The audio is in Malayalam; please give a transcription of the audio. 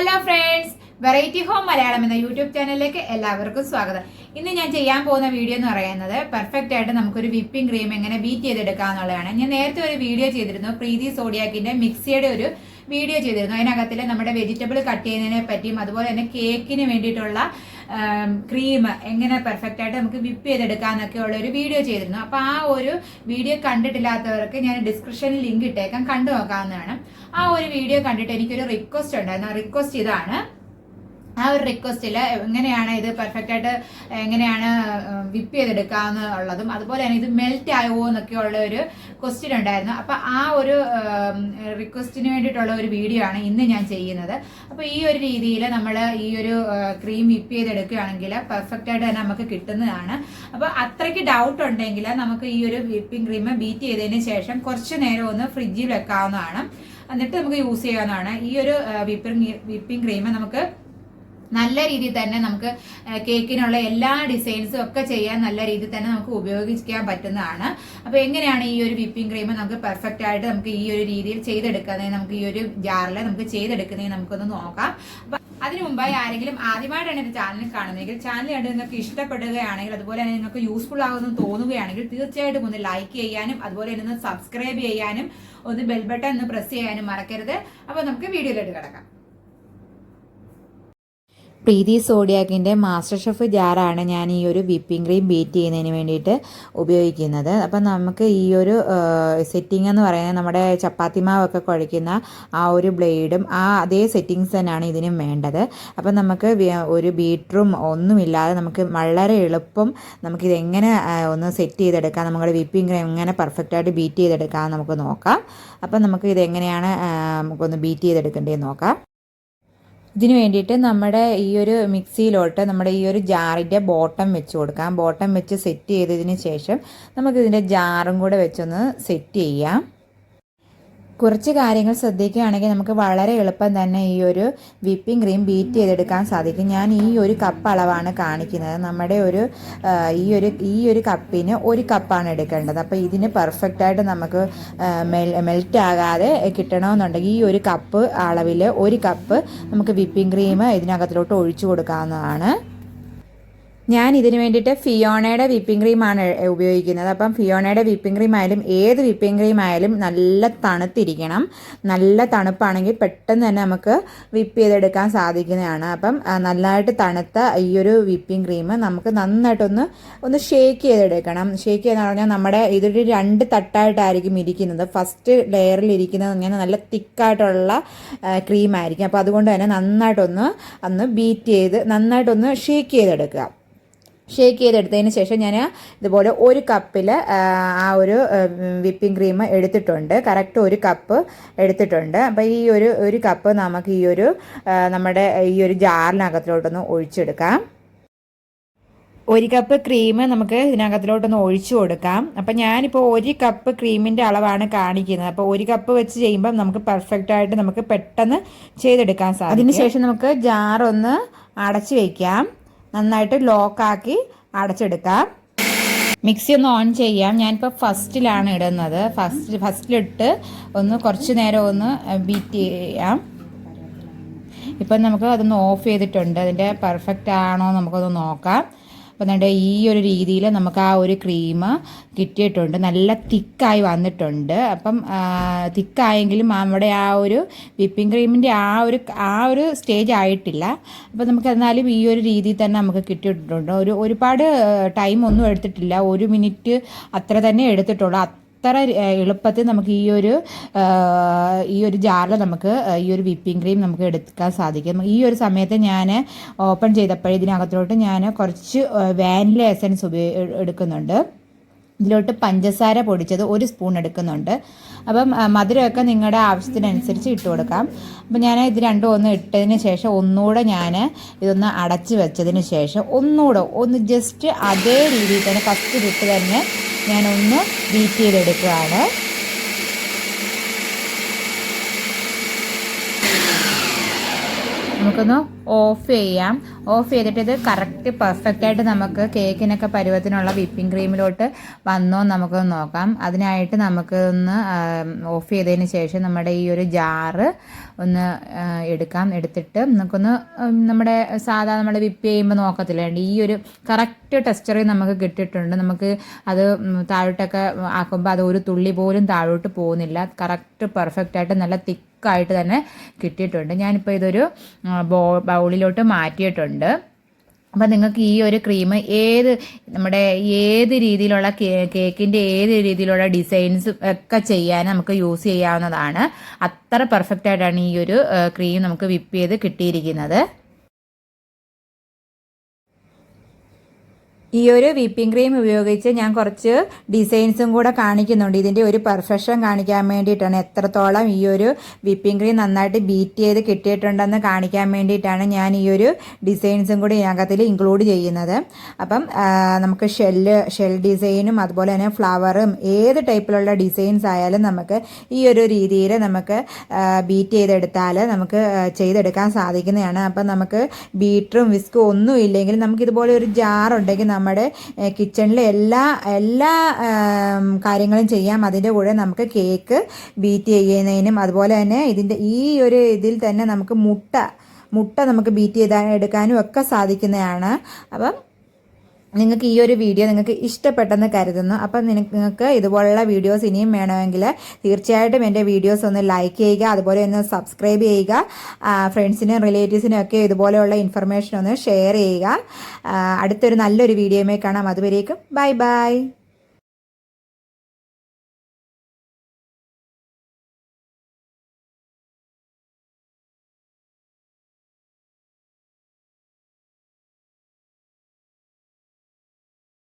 Hello friends variety home Malayalam എന്ന യൂട്യൂബ് ചാനലിലേക്ക് എല്ലാവർക്കും സ്വാഗതം. ഇന്ന് ഞാൻ ചെയ്യാൻ പോകുന്ന വീഡിയോ എന്ന് പറയുന്നത് പെർഫെക്റ്റ് ആയിട്ട് നമുക്കൊരു വിപ്പിംഗ് ക്രീം എങ്ങനെ ബീറ്റ് ചെയ്തെടുക്കാം എന്നുള്ളതാണ്. ഞാൻ നേരത്തെ ഒരു വീഡിയോ ചെയ്തിരുന്നു. പ്രീതി സോഡിയാക്കിന്റെ മിക്സിയുടെ ഒരു വീഡിയോ ചെയ്തിരുന്നു. അതിനകത്തിൽ നമ്മുടെ വെജിറ്റബിൾ കട്ട് ചെയ്യുന്നതിനെ പറ്റിയും അതുപോലെ തന്നെ കേക്കിന് വേണ്ടിയിട്ടുള്ള ക്രീം എങ്ങനെ പെർഫെക്റ്റ് ആയിട്ട് നമുക്ക് വിപ്പ് ചെയ്തെടുക്കാന്നൊക്കെ ഉള്ള ഒരു വീഡിയോ ചെയ്തിരുന്നു. അപ്പൊ ആ ഒരു വീഡിയോ കണ്ടിട്ടില്ലാത്തവർക്ക് ഞാൻ ഡിസ്ക്രിപ്ഷനിൽ ലിങ്ക് ഇട്ടേക്കാം. കണ്ടു നോക്കാവുന്നതാണ്. ആ ഒരു വീഡിയോ കണ്ടിട്ട് എനിക്കൊരു റിക്വസ്റ്റ് ഉണ്ടായിരുന്നു. ആ റിക്വസ്റ്റ് ഇതാണ്. ആ ഒരു റിക്വസ്റ്റിൽ എങ്ങനെയാണ് ഇത് പെർഫെക്റ്റ് ആയിട്ട് എങ്ങനെയാണ് വിപ്പ് ചെയ്തെടുക്കാന്നുള്ളതും അതുപോലെ തന്നെ ഇത് മെൽറ്റ് ആയോ എന്നൊക്കെ ഉള്ള ഒരു ക്വസ്റ്റ്യൻ ഉണ്ടായിരുന്നു. അപ്പൊ ആ ഒരു റിക്വസ്റ്റിന് വേണ്ടിയിട്ടുള്ള ഒരു വീഡിയോ ആണ് ഇന്ന് ഞാൻ ചെയ്യുന്നത്. അപ്പൊ ഈ ഒരു രീതിയിൽ നമ്മൾ ഈ ഒരു ക്രീം വിപ്പ് ചെയ്തെടുക്കുകയാണെങ്കിൽ പെർഫെക്റ്റ് ആയിട്ട് തന്നെ നമുക്ക് കിട്ടുന്നതാണ്. അപ്പൊ അത്രയ്ക്ക് ഡൗട്ട് ഉണ്ടെങ്കിൽ നമുക്ക് ഈ ഒരു വിപ്പിംഗ് ക്രീം ബീറ്റ് ചെയ്തതിന് ശേഷം കുറച്ച് നേരം ഒന്ന് ഫ്രിഡ്ജിൽ വെക്കാവുന്നതാണ്. എന്നിട്ട് നമുക്ക് യൂസ് ചെയ്യാവുന്നതാണ്. ഈ ഒരു വിപ്പിംഗ് വിപ്പിംഗ് ക്രീം നമുക്ക് നല്ല രീതിയിൽ തന്നെ നമുക്ക് കേക്കിനുള്ള എല്ലാ ഡിസൈൻസും ഒക്കെ ചെയ്യാൻ നല്ല രീതിയിൽ തന്നെ നമുക്ക് ഉപയോഗിക്കാൻ പറ്റുന്നതാണ്. അപ്പൊ എങ്ങനെയാണ് ഈ ഒരു വിപ്പിംഗ് ക്രീം നമുക്ക് പെർഫെക്റ്റ് ആയിട്ട് നമുക്ക് ഈ ഒരു രീതിയിൽ ചെയ്തെടുക്കുന്നത് നമുക്ക് ഈ ഒരു ജാറിൽ നമുക്ക് ചെയ്തെടുക്കുന്നത് നമുക്കൊന്ന് നോക്കാം. അതിനു മുമ്പായി ആരെങ്കിലും ആദ്യമായിട്ടാണ് എന്റെ ചാനൽ കാണുന്നതെങ്കിൽ ചാനൽ കണ്ട് നിങ്ങൾക്ക് ഇഷ്ടപ്പെടുകയാണെങ്കിൽ അതുപോലെ തന്നെ നിങ്ങൾക്ക് യൂസ്ഫുൾ ആകുമെന്ന് തോന്നുകയാണെങ്കിൽ തീർച്ചയായിട്ടും ഒന്ന് ലൈക്ക് ചെയ്യാനും അതുപോലെ തന്നെ ഒന്ന് സബ്സ്ക്രൈബ് ചെയ്യാനും ഒന്ന് ബെൽബട്ടൺ ഒന്ന് പ്രസ് ചെയ്യാനും മറക്കരുത്. അപ്പൊ നമുക്ക് വീഡിയോയിലോട്ട് കിടക്കാം. പ്രീതി സോഡിയാക്കിന്റെ മാസ്റ്റർ ഷെഫ് ജാറാണ് ഞാൻ ഈ ഒരു വിപ്പിംഗ് ക്രീം ബീറ്റ് ചെയ്യുന്നതിന് വേണ്ടിയിട്ട് ഉപയോഗിക്കുന്നത്. അപ്പം നമുക്ക് ഈ ഒരു സെറ്റിംഗ് എന്ന് പറയുന്നത് നമ്മുടെ ചപ്പാത്തി മാവൊക്കെ കുഴയ്ക്കുന്ന ആ ഒരു ബ്ലേഡും ആ അതേ സെറ്റിങ്സ് തന്നെയാണ് ഇതിനും വേണ്ടത്. അപ്പം നമുക്ക് ഒരു ബീറ്ററും ഒന്നുമില്ലാതെ നമുക്ക് വളരെ എളുപ്പം നമുക്കിത് എങ്ങനെ ഒന്ന് സെറ്റ് ചെയ്തെടുക്കാം നമ്മുടെ വിപ്പിംഗ് ക്രീം എങ്ങനെ പെർഫെക്റ്റായിട്ട് ബീറ്റ് ചെയ്തെടുക്കാം നമുക്ക് നോക്കാം. അപ്പം നമുക്ക് ഇത് എങ്ങനെയാണ് നമുക്കൊന്ന് ബീറ്റ് ചെയ്തെടുക്കേണ്ടതെന്ന് നോക്കാം. ഇതിന് വേണ്ടിയിട്ട് നമ്മുടെ ഈ ഒരു മിക്സിയിലോട്ട് നമ്മുടെ ഈ ഒരു ജാറിന്റെ ബോട്ടം വെച്ച് കൊടുക്കാം. ബോട്ടം വെച്ച് സെറ്റ് ചെയ്തതിന് ശേഷം നമുക്കിതിന്റെ ജാറും കൂടെ വെച്ചൊന്ന് സെറ്റ് ചെയ്യാം. കുറച്ച് കാര്യങ്ങൾ ശ്രദ്ധിക്കുകയാണെങ്കിൽ നമുക്ക് വളരെ എളുപ്പം തന്നെ ഈ ഒരു വിപ്പിംഗ് ക്രീം ബീറ്റ് ചെയ്തെടുക്കാൻ സാധിക്കും. ഞാൻ ഈ ഒരു കപ്പ് അളവാണ് കാണിക്കുന്നത്. നമ്മുടെ ഒരു ഈ ഒരു ഈ ഒരു കപ്പിന് ഒരു കപ്പാണ് എടുക്കേണ്ടത്. അപ്പോൾ ഇതിന് പെർഫെക്റ്റായിട്ട് നമുക്ക് മെൽ മെൽറ്റ് ആകാതെ കിട്ടണമെന്നുണ്ടെങ്കിൽ ഈ ഒരു കപ്പ് അളവിൽ ഒരു കപ്പ് നമുക്ക് വിപ്പിംഗ് ക്രീം ഇതിനകത്തിലോട്ട് ഒഴിച്ചു കൊടുക്കാവുന്നതാണ്. ഞാൻ ഇതിന് വേണ്ടിയിട്ട് ഫിയോണയുടെ വിപ്പിംഗ് ക്രീമാണ് ഉപയോഗിക്കുന്നത്. അപ്പം ഫിയോണയുടെ വിപ്പിംഗ് ക്രീം ആയാലും ഏത് വിപ്പിംഗ് ക്രീം ആയാലും നല്ല തണുത്തിരിക്കണം. നല്ല തണുപ്പാണെങ്കിൽ പെട്ടെന്ന് തന്നെ നമുക്ക് വിപ്പ് ചെയ്തെടുക്കാൻ സാധിക്കുന്നതാണ്. അപ്പം നന്നായിട്ട് തണുത്ത ഈ ഒരു വിപ്പിംഗ് ക്രീം നമുക്ക് നന്നായിട്ടൊന്ന് ഒന്ന് ഷേക്ക് ചെയ്തെടുക്കണം. ഷേക്ക് ചെയ്തെന്ന് പറഞ്ഞാൽ നമ്മുടെ ഇതൊരു രണ്ട് തട്ടായിട്ടായിരിക്കും ഇരിക്കുന്നത്. ഫസ്റ്റ് ലെയറിൽ ഇരിക്കുന്നത് ഇങ്ങനെ നല്ല തിക്കായിട്ടുള്ള ക്രീം ആയിരിക്കും. അപ്പോൾ അതുകൊണ്ട് തന്നെ നന്നായിട്ടൊന്ന് അന്ന് ബീറ്റ് ചെയ്ത് നന്നായിട്ടൊന്ന് ഷേക്ക് ചെയ്തെടുക്കുക. ഷേക്ക് ചെയ്തെടുത്തതിന് ശേഷം ഞാൻ ഇതുപോലെ ഒരു കപ്പിൽ ആ ഒരു വിപ്പിംഗ് ക്രീം എടുത്തിട്ടുണ്ട്. കറക്റ്റ് ഒരു കപ്പ് എടുത്തിട്ടുണ്ട്. അപ്പോൾ ഈ ഒരു ഒരു കപ്പ് നമുക്ക് ഈ ഒരു നമ്മുടെ ഈ ഒരു ജാറിനകത്തിലോട്ടൊന്ന് ഒഴിച്ചെടുക്കാം. ഒരു കപ്പ് ക്രീം നമുക്ക് ഇതിനകത്തിലോട്ടൊന്ന് ഒഴിച്ചു കൊടുക്കാം. അപ്പം ഞാനിപ്പോൾ ഒരു കപ്പ് ക്രീമിന്റെ അളവാണ് കാണിക്കുന്നത്. അപ്പോൾ ഒരു കപ്പ് വെച്ച് ചെയ്യുമ്പം നമുക്ക് പെർഫെക്റ്റ് ആയിട്ട് നമുക്ക് പെട്ടെന്ന് ചെയ്തെടുക്കാൻ സാധിക്കും. അതിനുശേഷം നമുക്ക് ജാറൊന്ന് അടച്ചു വയ്ക്കാം നന്നായിട്ട് ലോക്കാക്കി അടച്ചെടുക്കാം. മിക്സി ഒന്ന് ഓൺ ചെയ്യാം. ഞാനിപ്പോൾ ഫസ്റ്റിലാണ് ഇടുന്നത്. ഫസ്റ്റ് ഫസ്റ്റിലിട്ട് ഒന്ന് കുറച്ച് നേരം ഒന്ന് ബീറ്റ് ചെയ്യാം. ഇപ്പം നമുക്ക് അതൊന്ന് ഓഫ് ചെയ്തിട്ടുണ്ട്. അതിന്റെ പെർഫെക്റ്റ് ആണോ നമുക്കൊന്ന് നോക്കാം. അപ്പം എന്നിട്ട് ഈ ഒരു രീതിയിൽ നമുക്ക് ആ ഒരു ക്രീം കിട്ടിയിട്ടുണ്ട്. നല്ല തിക്കായി വന്നിട്ടുണ്ട്. അപ്പം തിക്കായെങ്കിലും നമ്മുടെ ആ ഒരു വിപ്പിംഗ് ക്രീമിന്റെ ആ ഒരു ആ ഒരു സ്റ്റേജ് ആയിട്ടില്ല. അപ്പം നമുക്ക് എന്നാലും ഈ ഒരു രീതിയിൽ തന്നെ നമുക്ക് കിട്ടിയിട്ടുണ്ട്. ഒരു ഒരുപാട് ടൈം ഒന്നും എടുത്തിട്ടില്ല. ഒരു മിനിറ്റ് അത്ര തന്നെ എടുത്തിട്ടുള്ളൂ. അത്ര എളുപ്പത്തിൽ നമുക്ക് ഈ ഒരു ഈ ഒരു ജാറിൽ നമുക്ക് ഈ ഒരു വിപ്പിംഗ് ക്രീം നമുക്ക് എടുക്കാൻ സാധിക്കും. ഈ ഒരു സമയത്ത് ഞാൻ ഓപ്പൺ ചെയ്തപ്പോൾ ഇതിനകത്തോട്ട് ഞാൻ കുറച്ച് വാനില എസൻസ് ഉപയോഗ എടുക്കുന്നുണ്ട്. ഇതിലോട്ട് പഞ്ചസാര പൊടിച്ചത് ഒരു സ്പൂൺ എടുക്കുന്നുണ്ട്. അപ്പം മധുരമൊക്കെ നിങ്ങളുടെ ആവശ്യത്തിനനുസരിച്ച് ഇട്ട് കൊടുക്കാം. അപ്പം ഞാൻ ഇത് രണ്ടും ഒന്ന് ഇട്ടതിന് ശേഷം ഒന്നുകൂടെ ഞാൻ ഇതൊന്ന് അടച്ച് വെച്ചതിന് ശേഷം ഒന്നുകൂടെ ഒന്ന് ജസ്റ്റ് അതേ രീതിയിൽ തന്നെ ഫസ്റ്റ് ഇട്ട് തന്നെ ഞാനൊന്ന് ബീറ്റ് ചെയ്തെടുക്കുകയാണ്. നമുക്കൊന്ന് ഓഫ് ചെയ്യാം. ഓഫ് ചെയ്തിട്ട് ഇത് കറക്റ്റ് പെർഫെക്റ്റ് ആയിട്ട് നമുക്ക് കേക്കിനൊക്കെ പരുവത്തിനുള്ള വിപ്പിംഗ് ക്രീമിലോട്ട് വന്നോ നമുക്ക് നോക്കാം. അതിനായിട്ട് നമുക്ക് ഒന്ന് ഓഫ് ചെയ്തതിന് ശേഷം നമ്മുടെ ഈ ഒരു ജാറ് ഒന്ന് എടുക്കാം. എടുത്തിട്ട് നമുക്കൊന്ന് നമ്മുടെ സാധാ നമ്മൾ വിപ്പ് ചെയ്യുമ്പോൾ നോക്കത്തില്ല? ഈ ഒരു കറക്റ്റ് ടെക്സ്ചറിൽ നമുക്ക് കിട്ടിയിട്ടുണ്ട്. നമുക്ക് അത് താഴോട്ടൊക്കെ ആക്കുമ്പോൾ അത് ഒരു തുള്ളി പോലും താഴോട്ട് പോകുന്നില്ല. കറക്റ്റ് പെർഫെക്റ്റ് ആയിട്ട് നല്ല തിക്കായിട്ട് തന്നെ കിട്ടിയിട്ടുണ്ട്. ഞാനിപ്പോൾ ഇതൊരു ബോ ബൗളിലോട്ട് മാറ്റിയിട്ടുണ്ട്. അപ്പം നിങ്ങൾക്ക് ഈ ഒരു ക്രീം ഏത് നമ്മുടെ ഏത് രീതിയിലുള്ള കേക്കിന്റെ ഏത് രീതിയിലുള്ള ഡിസൈൻസ് ഒക്കെ ചെയ്യാൻ നമുക്ക് യൂസ് ചെയ്യാവുന്നതാണ്. അത്ര പെർഫെക്റ്റ് ആയിട്ടാണ് ഈ ഒരു ക്രീം നമുക്ക് വിപ്പ് ചെയ്ത് കിട്ടിയിരിക്കുന്നത്. ഈ ഒരു വിപ്പിംഗ് ക്രീം ഉപയോഗിച്ച് ഞാൻ കുറച്ച് ഡിസൈൻസും കൂടെ കാണിക്കുന്നുണ്ട്. ഇതിന്റെ ഒരു പെർഫെക്ഷൻ കാണിക്കാൻ വേണ്ടിയിട്ടാണ്. എത്രത്തോളം ഈ ഒരു വിപ്പിംഗ് ക്രീം നന്നായിട്ട് ബീറ്റ് ചെയ്ത് കിട്ടിയിട്ടുണ്ടെന്ന് കാണിക്കാൻ വേണ്ടിയിട്ടാണ് ഞാൻ ഈ ഒരു ഡിസൈൻസും കൂടി ഇതിനകത്തിൽ ഇൻക്ലൂഡ് ചെയ്യുന്നത്. അപ്പം നമുക്ക് ഷെല്ല് ഷെൽ ഡിസൈനും അതുപോലെ തന്നെ ഫ്ലവറും ഏത് ടൈപ്പിലുള്ള ഡിസൈൻസ് ആയാലും നമുക്ക് ഈ ഒരു രീതിയിൽ നമുക്ക് ബീറ്റ് ചെയ്തെടുത്താൽ നമുക്ക് ചെയ്തെടുക്കാൻ സാധിക്കുന്നതാണ്. അപ്പം നമുക്ക് ബീറ്ററും വിസ്കും ഒന്നും ഇല്ലെങ്കിൽ നമുക്ക് ഇതുപോലെ ഒരു ജാർ ഉണ്ടെങ്കിൽ നമ്മുടെ കിച്ചണിലെ എല്ലാ എല്ലാ കാര്യങ്ങളും ചെയ്യാം. അതിന്റെ കൂടെ നമുക്ക് കേക്ക് ബീറ്റ് ചെയ്യുന്നതിനും അതുപോലെ തന്നെ ഇതിന്റെ ഈ ഒരു ഇതിൽ തന്നെ നമുക്ക് മുട്ട മുട്ട നമുക്ക് ബീറ്റ് ചെയ്താൽ എടുക്കാനും ഒക്കെ സാധിക്കുന്നതാണ്. അപ്പം നിങ്ങൾക്ക് ഈ ഒരു വീഡിയോ നിങ്ങൾക്ക് ഇഷ്ടപ്പെട്ടെന്ന് കരുതുന്നു. അപ്പം നിങ്ങൾക്ക് ഇതുപോലുള്ള വീഡിയോസ് ഇനിയും വേണമെങ്കിൽ തീർച്ചയായിട്ടും എന്റെ വീഡിയോസ് ഒന്ന് ലൈക്ക് ചെയ്യുക അതുപോലെ ഒന്ന് സബ്സ്ക്രൈബ് ചെയ്യുക ഫ്രണ്ട്സിനും റിലേറ്റീവ്സിനും ഒക്കെ ഇതുപോലെയുള്ള ഇൻഫർമേഷൻ ഒന്ന് ഷെയർ ചെയ്യുക. അടുത്തൊരു നല്ലൊരു വീഡിയോയുമായി കാണാം. അതുവരേക്കും ബൈ ബൈ